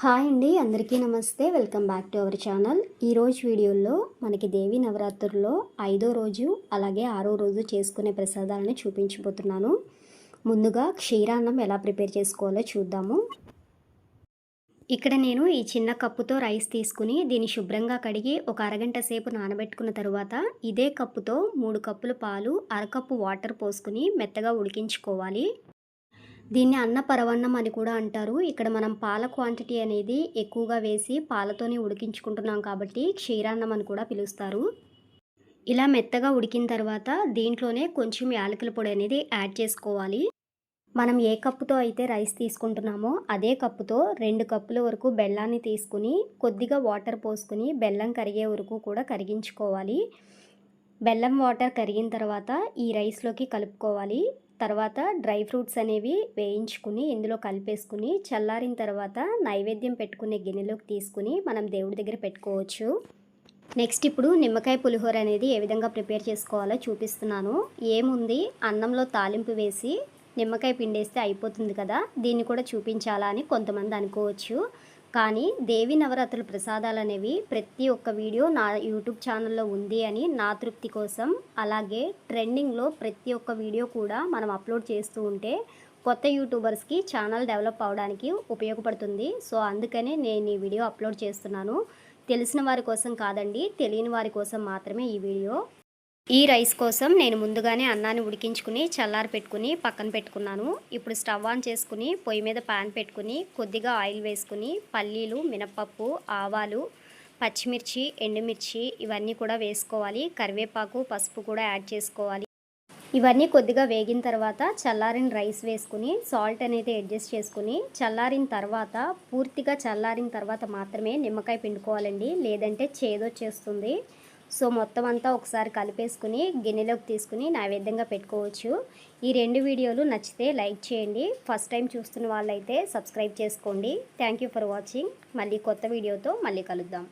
Hi అండి అందరికీ నమస్తే. Welcome back to our channel. ఈరోజు వీడియోలో మనకి దేవి నవరాత్రుల్లో ఐదో రోజు అలాగే ఆరో రోజు చేసుకునే ప్రసాదాలను చూపించబోతున్నాను. ముందుగా క్షీరాన్నం ఎలా ప్రిపేర్ చేసుకోవాలో చూద్దాము. ఇక్కడ నేను ఈ చిన్న కప్పుతో రైస్ తీసుకుని దీన్ని శుభ్రంగా కడిగి ఒక అరగంట సేపు నానబెట్టుకున్న తర్వాత ఇదే కప్పుతో మూడు కప్పుల పాలు అరకప్పు వాటర్ పోసుకుని మెత్తగా ఉడికించుకోవాలి. దీన్ని అన్న పరవన్నం అని కూడా అంటారు. ఇక్కడ మనం పాల క్వాంటిటీ అనేది ఎక్కువగా వేసి పాలతోనే ఉడికించుకుంటున్నాం కాబట్టి క్షీరాన్నం అని కూడా పిలుస్తారు. ఇలా మెత్తగా ఉడికిన తర్వాత దీంట్లోనే కొంచెం యాలకుల పొడి అనేది యాడ్ చేసుకోవాలి. మనం ఏ కప్పుతో అయితే రైస్ తీసుకుంటున్నామో అదే కప్పుతో రెండు కప్పుల వరకు బెల్లాన్ని తీసుకుని కొద్దిగా వాటర్ పోసుకుని బెల్లం కరిగే వరకు కూడా కరిగించుకోవాలి. బెల్లం వాటర్ కరిగిన తర్వాత ఈ రైస్లోకి కలుపుకోవాలి. తర్వాత డ్రై ఫ్రూట్స్ అనేవి వేయించుకుని ఇందులో కలిపేసుకుని చల్లారిన తర్వాత నైవేద్యం పెట్టుకునే గిన్నెలోకి తీసుకుని మనం దేవుడి దగ్గర పెట్టుకోవచ్చు. నెక్స్ట్ ఇప్పుడు నిమ్మకాయ పులిహోర అనేది ఏ విధంగా ప్రిపేర్ చేసుకోవాలో చూపిస్తున్నాను. ఏముంది? అన్నంలో తాలింపు వేసి నిమ్మకాయ పిండేస్తే అయిపోతుంది కదా? దీన్ని కూడా చూపించాలా అని కొంతమంది అనుకోవచ్చు. కానీ దేవి నవరాత్రుల ప్రసాదాలు అనేవి ప్రతి ఒక్క వీడియో నా యూట్యూబ్ ఛానల్లో ఉంది అని నా తృప్తి కోసం. అలాగే ట్రెండింగ్లో ప్రతి ఒక్క వీడియో కూడా మనం అప్లోడ్ చేస్తూ ఉంటే కొత్త యూట్యూబర్స్కి ఛానల్ డెవలప్ అవడానికి ఉపయోగపడుతుంది. సో అందుకనే నేను ఈ వీడియో అప్లోడ్ చేస్తున్నాను. తెలిసిన వారి కోసం కాదండి తెలియని వారి కోసం మాత్రమే ఈ వీడియో. ఈ రైస్ కోసం నేను ముందుగానే అన్నాన్ని ఉడికించుకుని చల్లారి పెట్టుకుని పక్కన పెట్టుకున్నాను. ఇప్పుడు స్టవ్ ఆన్ చేసుకుని పొయ్యి మీద పాన్ పెట్టుకుని కొద్దిగా ఆయిల్ వేసుకుని పల్లీలు మినపప్పు ఆవాలు పచ్చిమిర్చి ఎండుమిర్చి ఇవన్నీ కూడా వేసుకోవాలి. కరివేపాకు పసుపు కూడా యాడ్ చేసుకోవాలి. ఇవన్నీ కొద్దిగా వేగిన తర్వాత చల్లారిన రైస్ వేసుకుని సాల్ట్ అనేది అడ్జస్ట్ చేసుకుని చల్లారిన తర్వాత పూర్తిగా చల్లారిన తర్వాత మాత్రమే నిమ్మకాయ పిండుకోవాలండి. లేదంటే చేదొచ్చేస్తుంది. సో మొత్తం అంతా ఒకసారి కలిపేసుకుని గిన్నెలోకి తీసుకుని నైవేద్యంగా పెట్టుకోవచ్చు. ఈ రెండు వీడియోలు నచ్చితే లైక్ చేయండి. ఫస్ట్ టైం చూస్తున్న వాళ్ళైతే సబ్స్క్రైబ్ చేసుకోండి. థ్యాంక్ యూ ఫర్ వాచింగ్ మళ్ళీ కొత్త వీడియోతో మళ్ళీ కలుద్దాం.